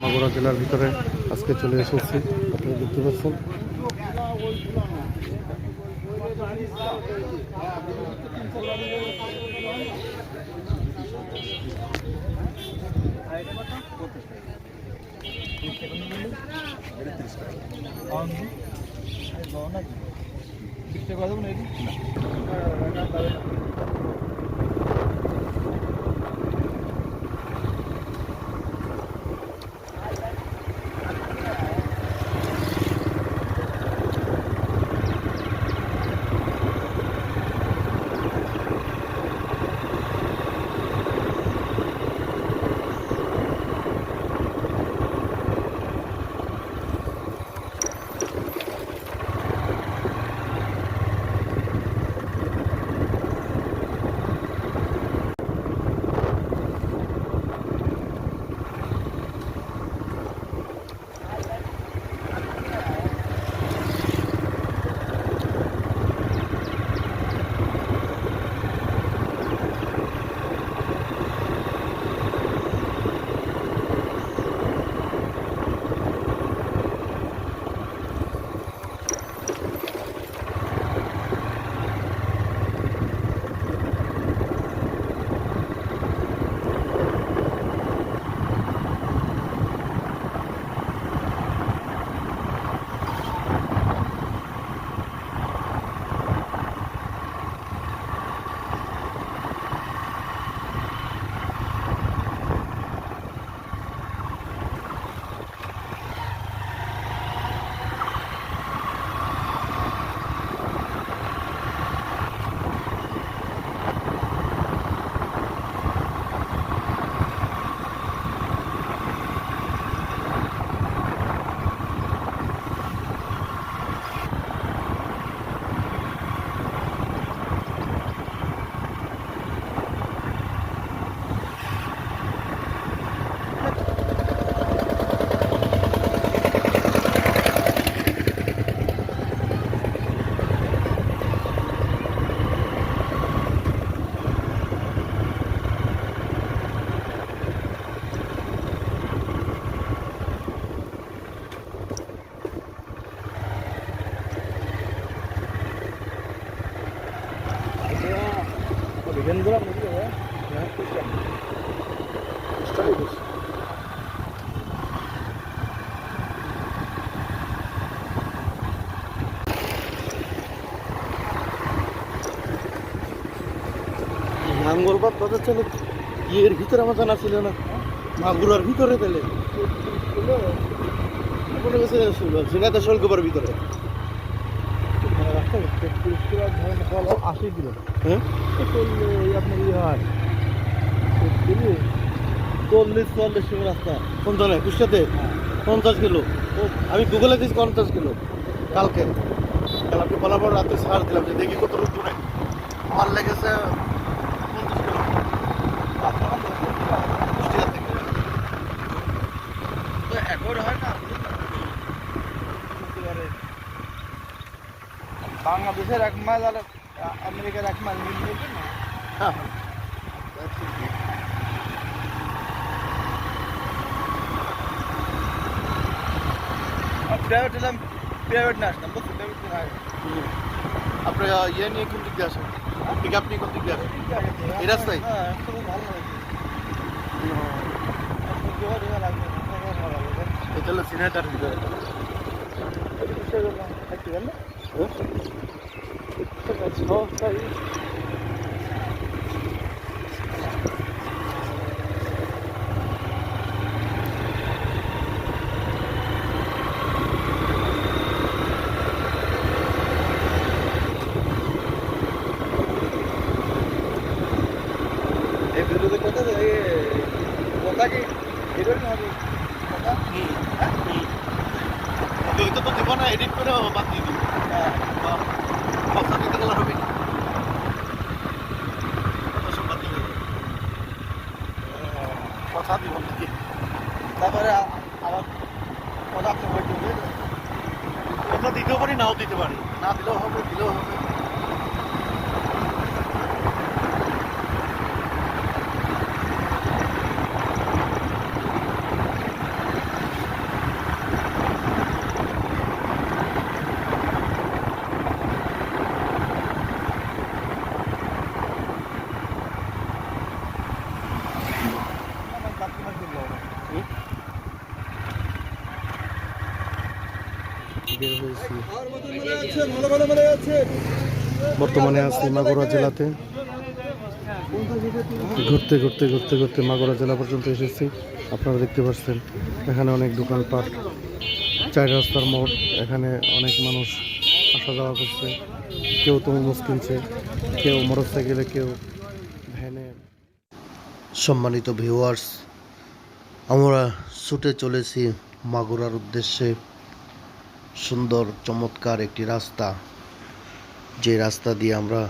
মাগুরা জেলার ভিতরে আজকে চলে এসেছি। আপনারা দেখতে পাচ্ছেন। নাঙ্গলবাদ বাজার চলে ইয়ের ভিতরে আমার জানা ছিল না। মাগুরার ভিতরে তাহলে। ভিতরে। আশি হ্যাঁ হয় কিলো কুষ্টাতে পঞ্চাশ কিলো। আমি গুগলে দিয়েছি পঞ্চাশ কিলো। কালকে। কাল আপনি বলার রাতে সার দিলাম যে দেখি কত দূরে আমার লেগেছে পঞ্চাশ কিলো কুষ্টিয়া থেকে তো একবার হয় না বাংলাদেশের এক মাইল আর আমেরিকার এক মাইল মিল বলছে না হ্যাঁ। প্রাইভেট এলাম প্রাইভেট না আসলাম বুঝছ প্রাইভেট না আপনি ইয়ে নিয়ে কোন দিক দিয়ে আসেন? পিক আপ নিয়ে দিয়ে আসেন। এই রাস্তায়? এটা হলো সিনেটার ভিতরে। থাকতে গেল তো দিব না এডিট করে বাদ দিতে গেলে হবে দেবো। তারপরে আবার কথা দিতেও পারি, নাও দিতে পারি না দিলেও হবে দিলেও হবে বের হয়েছি আর মতন মনে আছে ভালো ভালো মনে আছে বর্তমানে আছি মাগুরা জেলাতে। ঘুরতে ঘুরতে ঘুরতে ঘুরতে মাগুরা জেলা পর্যন্ত এসেছি। আপনারা দেখতে পাচ্ছেন, এখানে অনেক দোকানপাট, চার রাস্তার মোড়, এখানে অনেক মানুষ আসা যাওয়া করছে। কেউ তরমুজ কিনছে, কেউ মোটরসাইকেলে, কেউ ভ্যানে। সম্মানিত ভিউয়ার্স আমরা ছুটে চলেছি মাগুরার উদ্দেশ্যে। সুন্দর, চমৎকার একটি রাস্তা। যে রাস্তা দিয়ে আমরা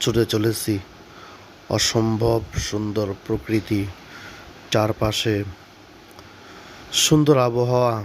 ছুটে চলেছি। অসম্ভব সুন্দর প্রকৃতি চারপাশে। সুন্দর আবহাওয়া।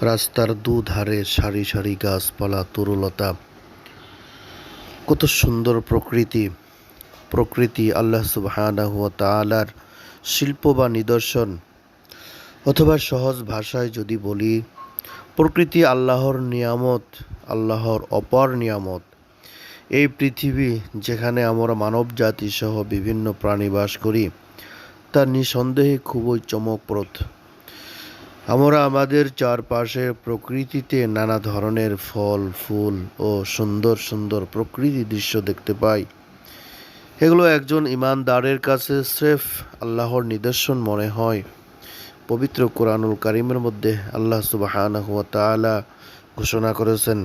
রাস্তার দুধারে সারি সারি গাছপালা, তরুলতা। কত সুন্দর প্রকৃতি। প্রকৃতি আল্লাহ সুবহানাহু ওয়া তাআলার শিল্প বা নিদর্শন। অথবা সহজ ভাষায় যদি বলি প্রকৃতি আল্লাহর নিয়ামত, আল্লাহর অপর নিয়ামত। এই পৃথিবী যেখানে আমরা মানব জাতি সহ বিভিন্ন প্রাণী বাস করি, তা নিঃসন্দেহে খুবই চমকপ্রদ। আমরা আমাদের চারপাশের প্রকৃতিতে নানা ধরনের ফল, ফুল ও সুন্দর সুন্দর প্রকৃতি দৃশ্য দেখতে পাই। এগুলো একজন ইমানদারের কাছে স্রেফ আল্লাহর নিদর্শন মনে হয়। পবিত্র কোরআনুল কারিমের মধ্যে আল্লাহ সুবহানাহু ওয়া তাআলা ঘোষণা করেছেন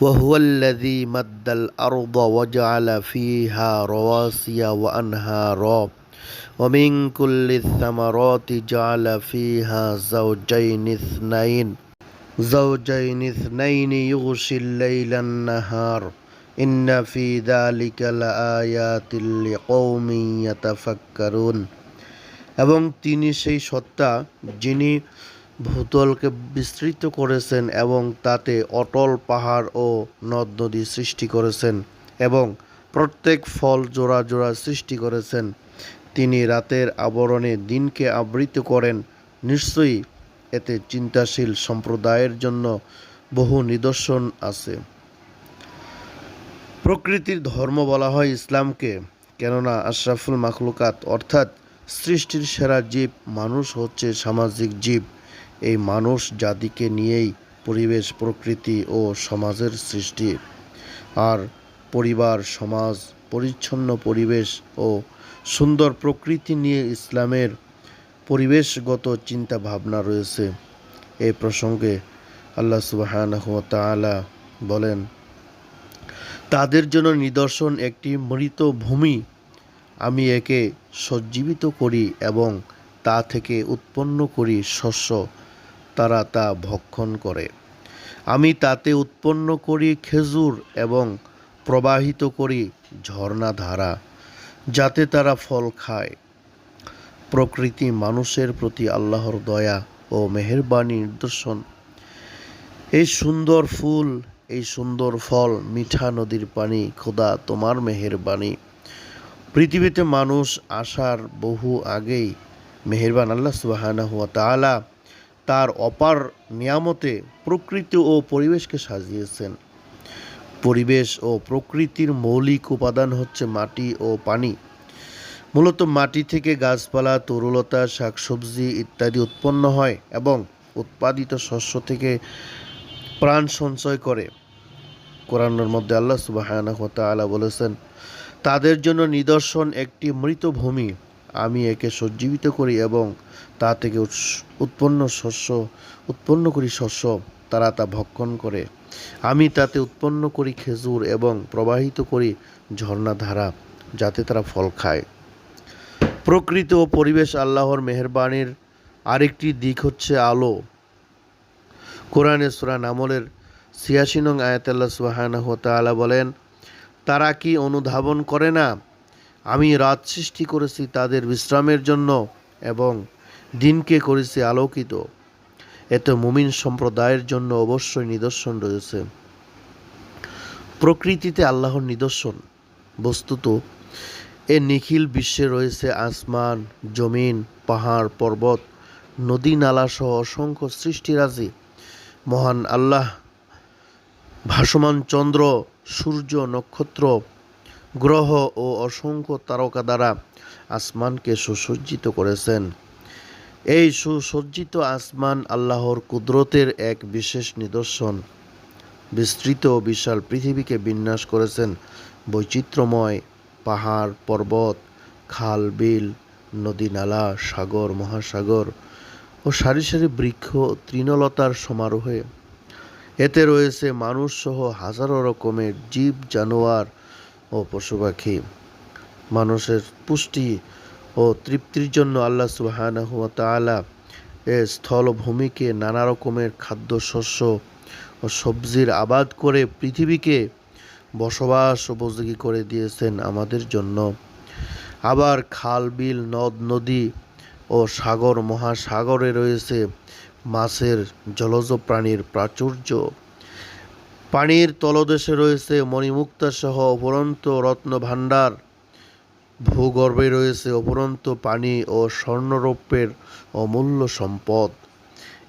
وهو الذي مد الأرض وجعل فيها رواسي وأنهارا ومن كل الثمرات جعل فيها زوجين اثنين زوجين اثنين يغشي الليل النهار إن في ذلك لآيات لقوم يتفكرون এবং তিনি সেই সত্তা যিনি ভূতলকে বিস্তৃত করেছেন এবং তাতে অটল পাহাড় ও নদ নদী সৃষ্টি করেছেন এবং প্রত্যেক ফল জোড়া জোড়া সৃষ্টি করেছেন। তিনি রাতের আবরণে দিনকে আবৃত করেন। নিশ্চয়ই এতে চিন্তাশীল সম্প্রদায়ের জন্য বহু নিদর্শন আছে। প্রকৃতির ধর্ম বলা হয় ইসলামকে, কেননা আশরাফুল মাখলুকাত অর্থাৎ সৃষ্টির সেরা জীব মানুষ হচ্ছে সামাজিক জীব। এই মানুষ জাতিকে নিয়েই পরিবেশ, প্রকৃতি ও সমাজের সৃষ্টি। আর পরিবার, সমাজ, পরিচ্ছন্ন পরিবেশ ও সুন্দর প্রকৃতি নিয়ে ইসলামের পরিবেশগত চিন্তা ভাবনা রয়েছে। এই প্রসঙ্গে আল্লাহ সুবহানাহু বলেন, তাদের জন্য নিদর্শন একটি মৃত ভূমি আমি একে সজ্জীবিত করি এবং তা থেকে উৎপন্ন করি শস্য, তারা তা ভক্ষণ করে। আমি তাতে উৎপন্ন করি খেজুর এবং প্রবাহিত করি ঝর্ণা ধারা, যাতে তারা ফল খায়। প্রকৃতি মানুষের প্রতি আল্লাহর দয়া ও মেহেরবানি নিদর্শন। এই সুন্দর ফুল, এই সুন্দর ফল মিঠা নদীর পানি, খোদা তোমার মেহেরবানি পৃথিবীতে মানুষ আসার বহু আগেই মেহেরবান আল্লাহ সুবাহানাহু ওয়া তাআলা তার অপার নিয়ামতে প্রকৃতি ও পরিবেশকে সাজিয়েছেন। পরিবেশ ও প্রকৃতির মৌলিক উপাদান হচ্ছে মাটি ও পানি। মূলত মাটি থেকে গাছপালা, তরুলতা, শাকসবজি ইত্যাদি উৎপন্ন হয় এবং উৎপাদিত শস্য থেকে প্রাণ সঞ্চয় করে। কোরআনের মধ্যে আল্লাহ তাআলা বলেছেন তাদের জন্য নিদর্শন একটি মৃত ভূমি। আমি একে সজ্জীবিত করি এবং তা থেকে উৎপন্ন শস্য, উৎপন্ন করি শস্য, তারা তা ভক্ষণ করে। আমি তাতে উৎপন্ন করি খেজুর এবং প্রবাহিত করি ঝর্ণাধারা যাতে তারা ফল খায়। প্রকৃত ও পরিবেশ আল্লাহর মেহেরবানির আরেকটি দিক হচ্ছে আলো। কোরআনে সুরা আমলের ছিয়াশি নং আয়াত আল্লাহ সুবহানাহু ওয়া বলেন তারা কি অনুধাবন করে না? আমি রাত সৃষ্টি করেছি তাদের বিশ্রামের জন্য এবং দিনকে করেছি আলোকিত। এতে মুমিন সম্প্রদায়ের জন্য অবশ্যই নিদর্শন রয়েছে। প্রকৃতিতে আল্লাহর নিদর্শন। বস্তুত, এ নিখিল বিশ্বে রয়েছে আসমান, জমিন, পাহাড়, পর্বত, নদী নালা সহ অসংখ্য সৃষ্টিরাজি। মহান আল্লাহ ভাসমান চন্দ্র সূর্য নক্ষত্র, গ্রহ ও অসংখ্য তারকা দ্বারা আসমানকে সুসজ্জিত করেছেন। এই সুসজ্জিত আসমান আল্লাহর কুদরতের এক বিশেষ নিদর্শন। বিস্তৃত বিশাল পৃথিবীকে বিন্যাস করেছেন বৈচিত্র্যময় পাহাড়, পর্বত, খাল, বিল, নদী, নালা, সাগর, মহাসাগর ও সারি সারি বৃক্ষ তৃণলতার সমারোহে এতে রয়েছে মানুষসহ হাজারো রকমের জীব, জানোয়ার ও পশু পাখি মানুষের পুষ্টি ও তৃপ্তির জন্য আল্লাহ সুবহানাহু ওয়া তাআলা এ স্থলভূমিকে নানা রকমের খাদ্যশস্য ও সবজির আবাদ করে পৃথিবীকে বসবাস উপযোগী করে দিয়েছেন আমাদের জন্য। আবার খাল, বিল, নদ, নদী ও সাগর, মহাসাগরে রয়েছে মাছের জলজ প্রাণীর প্রাচুর্য। পানির তলদেশে রয়েছে মণিমুক্তা সহ অপরন্ত রত্ন ভাণ্ডার ভূগর্ভে রয়েছে অপরন্ত পানি ও স্বর্ণরৌপ্যের অমূল্য সম্পদ।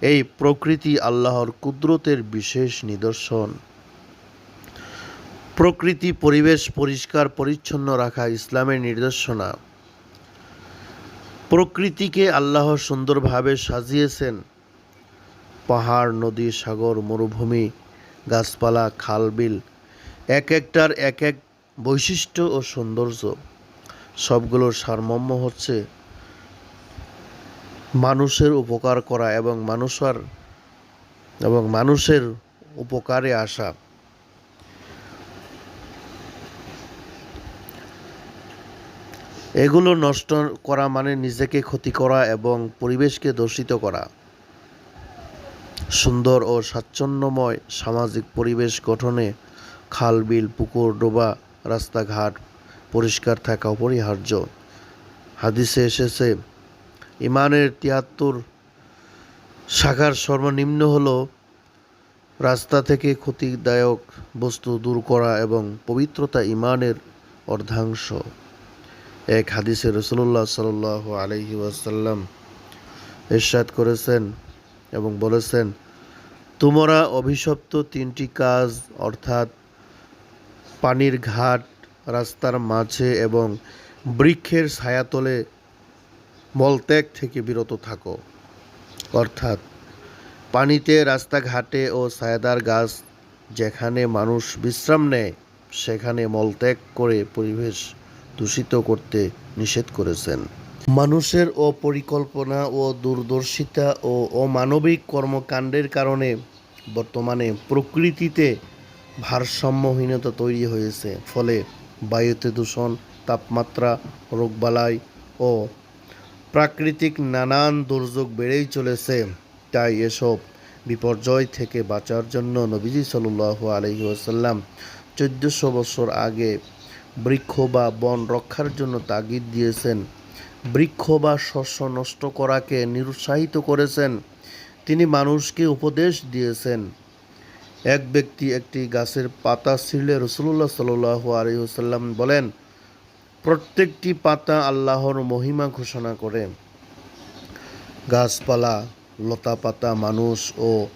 এই প্রকৃতি আল্লাহর কুদরতের বিশেষ নিদর্শন। প্রকৃতি পরিবেশ পরিষ্কার পরিচ্ছন্ন রাখা ইসলামের নির্দেশনা প্রকৃতিকে আল্লাহ সুন্দরভাবে সাজিয়েছেন। পাহাড়, নদী, সাগর, মরুভূমি, গাছপালা খাল বিল এক একটার এক এক বৈশিষ্ট্য ও সৌন্দর্য। সবগুলোর সারমর্ম হচ্ছে মানুষের উপকার করা এবং মানুষের এবং মানুষের উপকারে আসা। এগুলো নষ্ট করা মানে নিজেকে ক্ষতি করা এবং পরিবেশকে দূষিত করা। সুন্দর ও স্বাচ্ছন্দ্যময় সামাজিক পরিবেশ গঠনে খাল, বিল, পুকুর, ডোবা, রাস্তাঘাট পরিষ্কার থাকা অপরিহার্য। হাদিসে এসেছে, ইমানের তিয়াত্তর শাখার সর্বনিম্ন হল রাস্তা থেকে ক্ষতিদায়ক বস্তু দূর করা এবং পবিত্রতা ইমানের অর্ধাংশ। এক হাদিসে রসুল্লাহ সাল আলহি ওয়াসাল্লাম এরশাদ করেছেন এবং বলেছেন তোমরা অভিশপ্ত তিনটি কাজ, অর্থাৎ পানির ঘাট, রাস্তার মাঝে এবং বৃক্ষের ছায়াতলে মলত্যাগ থেকে বিরত থাকো। অর্থাৎ পানিতে, রাস্তাঘাটে ও ছায়াদার গাছ যেখানে মানুষ বিশ্রাম নেয়, সেখানে মলত্যাগ করে পরিবেশ দূষিত করতে নিষেধ করেছেন। মানুষের অপরিকল্পনা ও দূরদর্শিতা ও অমানবিক কর্মকাণ্ডের কারণে বর্তমানে প্রকৃতিতে ভারসাম্যহীনতা তৈরি হয়েছে। ফলে বায়ুতে দূষণ, তাপমাত্রা, রোগবালাই ও প্রাকৃতিক নানান দুর্যোগ বেড়েই চলেছে। তাই এসব বিপর্যয় থেকে বাঁচার জন্য নবীজি সাল্লাহ আলহি আসাল্লাম চোদ্দোশো বছর আগে বৃক্ষ বা বন রক্ষার জন্য তাগিদ দিয়েছেন। বৃক্ষ বা শস্য নষ্ট করাকে নিরুৎসাহিত করেছেন। তিনি মানুষকে উপদেশ দিয়েছেন। এক ব্যক্তি একটি গাছের পাতা ছিঁড়লে রসুল্লাহ সাল্লাহ আলহিহসাল্লাম বলেন, প্রত্যেকটি পাতা আল্লাহর মহিমা ঘোষণা করে। গাছপালা লতা পাতা মানুষ ও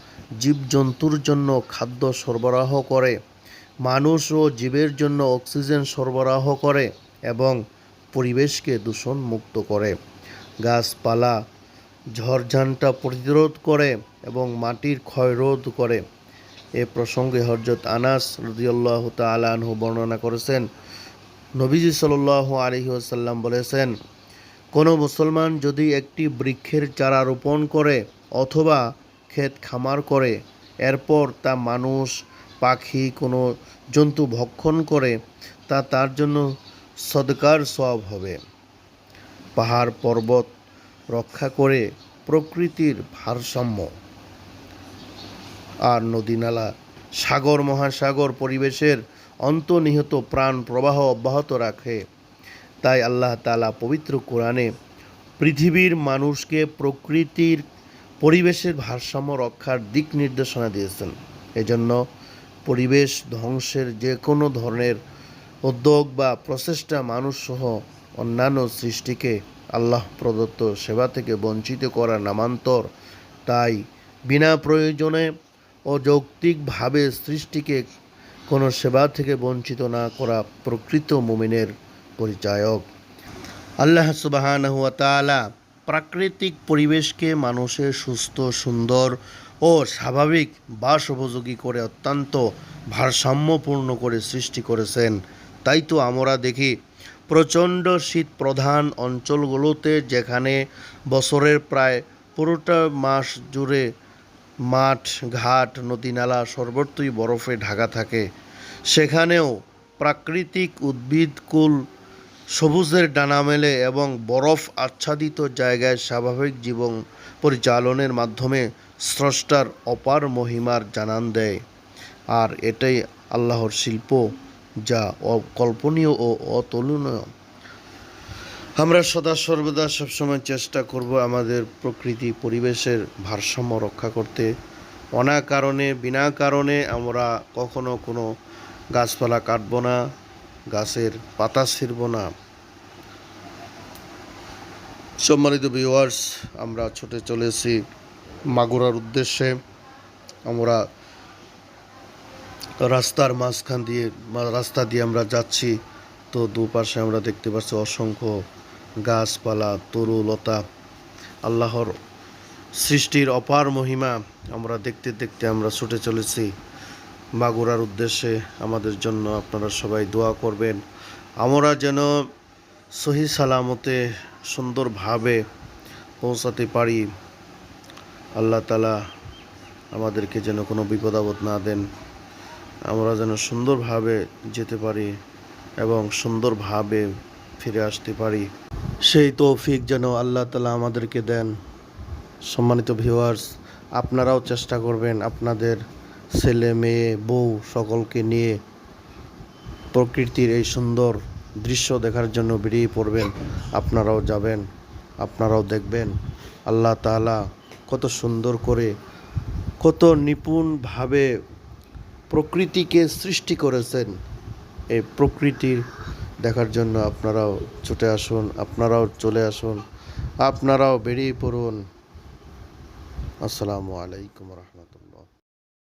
জীবজন্তুর জন্য খাদ্য সরবরাহ করে। মানুষ ও জীবের জন্য অক্সিজেন সরবরাহ করে এবং পরিবেশকে দূষণ মুক্ত করে। গাছপালা ঝড়ঝানটা প্রতিরোধ করে এবং মাটির ক্ষয়রোধ করে। এ প্রসঙ্গে হজরত আনাস রদিয়াল্লাহ তালাহু বর্ণনা করেছেন। নবীজি সাল আলহি আসাল্লাম বলেছেন, কোনো মুসলমান যদি একটি বৃক্ষের চারা রোপণ করে অথবা ক্ষেত খামার করে, এরপর তা মানুষ, পাখি, কোনো জন্তু ভক্ষণ করে, তা তার জন্য সদকার সব হবে। পাহাড় পর্বত রক্ষা করে প্রকৃতির ভারসাম্য। আর নদীনালা সাগর, মহাসাগর পরিবেশের অন্তর্নিহিত প্রাণ প্রবাহ অব্যাহত রাখে। তাই আল্লাহ তালা পবিত্র কোরআনে পৃথিবীর মানুষকে প্রকৃতির পরিবেশের ভারসাম্য রক্ষার দিক নির্দেশনা দিয়েছেন। এজন্য পরিবেশ ধ্বংসের যে কোনো ধরনের উদ্যোগ বা প্রচেষ্টা মানুষসহ অন্যান্য সৃষ্টিকে আল্লাহ প্রদত্ত সেবা থেকে বঞ্চিত করা নামান্তর। তাই বিনা প্রয়োজনে ও যৌক্তিকভাবে সৃষ্টিকে কোনো সেবা থেকে বঞ্চিত না করা প্রকৃত মুমিনের পরিচায়ক। আল্লাহ সুবাহানহুয়া তালা প্রাকৃতিক পরিবেশকে মানুষের সুস্থ, সুন্দর ও স্বাভাবিক বাস উপযোগী করে অত্যন্ত ভারসাম্যপূর্ণ করে সৃষ্টি করেছেন। তাই তো আমরা দেখি প্রচণ্ড শীত প্রধান অঞ্চলগুলোতে, যেখানে বছরের প্রায় পুরোটা মাস জুড়ে মাঠ, ঘাট নদী নালা সর্বত্রই বরফে ঢাকা থাকে। সেখানেও প্রাকৃতিক উদ্ভিদকুল সবুজের ডানা মেলে এবং বরফ আচ্ছাদিত জায়গায় স্বাভাবিক জীবন পরিচালনের মাধ্যমে স্রষ্টার অপার মহিমার জানান দেয়। আর এটাই আল্লাহর শিল্প। যা অকল্পনীয় ও অতুলনীয়। আমরা সদা সর্বদা সবসময় চেষ্টা করব আমাদের প্রকৃতি পরিবেশের ভারসাম্য রক্ষা করতে। অনা কারণে বিনা কারণে আমরা কখনো কোনো গাছপালা কাটব না, গাছের পাতা ছিঁড়ব না। সম্মানিত ভিউয়ার্স আমরা ছুটে চলেছি মাগুরার উদ্দেশ্যে। আমরা রাস্তার মাঝখান দিয়ে রাস্তা দিয়ে আমরা যাচ্ছি। তো দুপাশে আমরা দেখতে পাচ্ছি অসংখ্য গাছপালা তরু লতা আল্লাহর সৃষ্টির অপার মহিমা আমরা দেখতে দেখতে আমরা ছুটে চলেছি। মাগুরার উদ্দেশ্যে আমাদের জন্য আপনারা সবাই দোয়া করবেন। আমরা যেন সহি সালামতে সুন্দরভাবে পৌঁছাতে পারি। আল্লাহ তালা আমাদেরকে যেন কোনো বিপদ আপদ না দেন। আমরা যেন সুন্দরভাবে যেতে পারি এবং সুন্দরভাবে ফিরে আসতে পারি। সেই তৌফিক যেন আল্লাহ তালা আমাদেরকে দেন। সম্মানিত ভিউয়ার্স আপনারাও চেষ্টা করবেন আপনাদের ছেলে, মেয়ে, বউ সকলকে নিয়ে প্রকৃতির এই সুন্দর দৃশ্য দেখার জন্য বেরিয়ে পড়বেন। আপনারাও যাবেন, আপনারাও দেখবেন। আল্লাহ তাআলা কত সুন্দর করে, কত নিপুণভাবে প্রকৃতিকে সৃষ্টি করেছেন। এই প্রকৃতির দেখার জন্য আপনারাও ছুটে আসুন, আপনারাও চলে আসুন, আপনারাও বেরিয়ে পড়ুন। আসসালামু আলাইকুম রহমতুল্লাহ।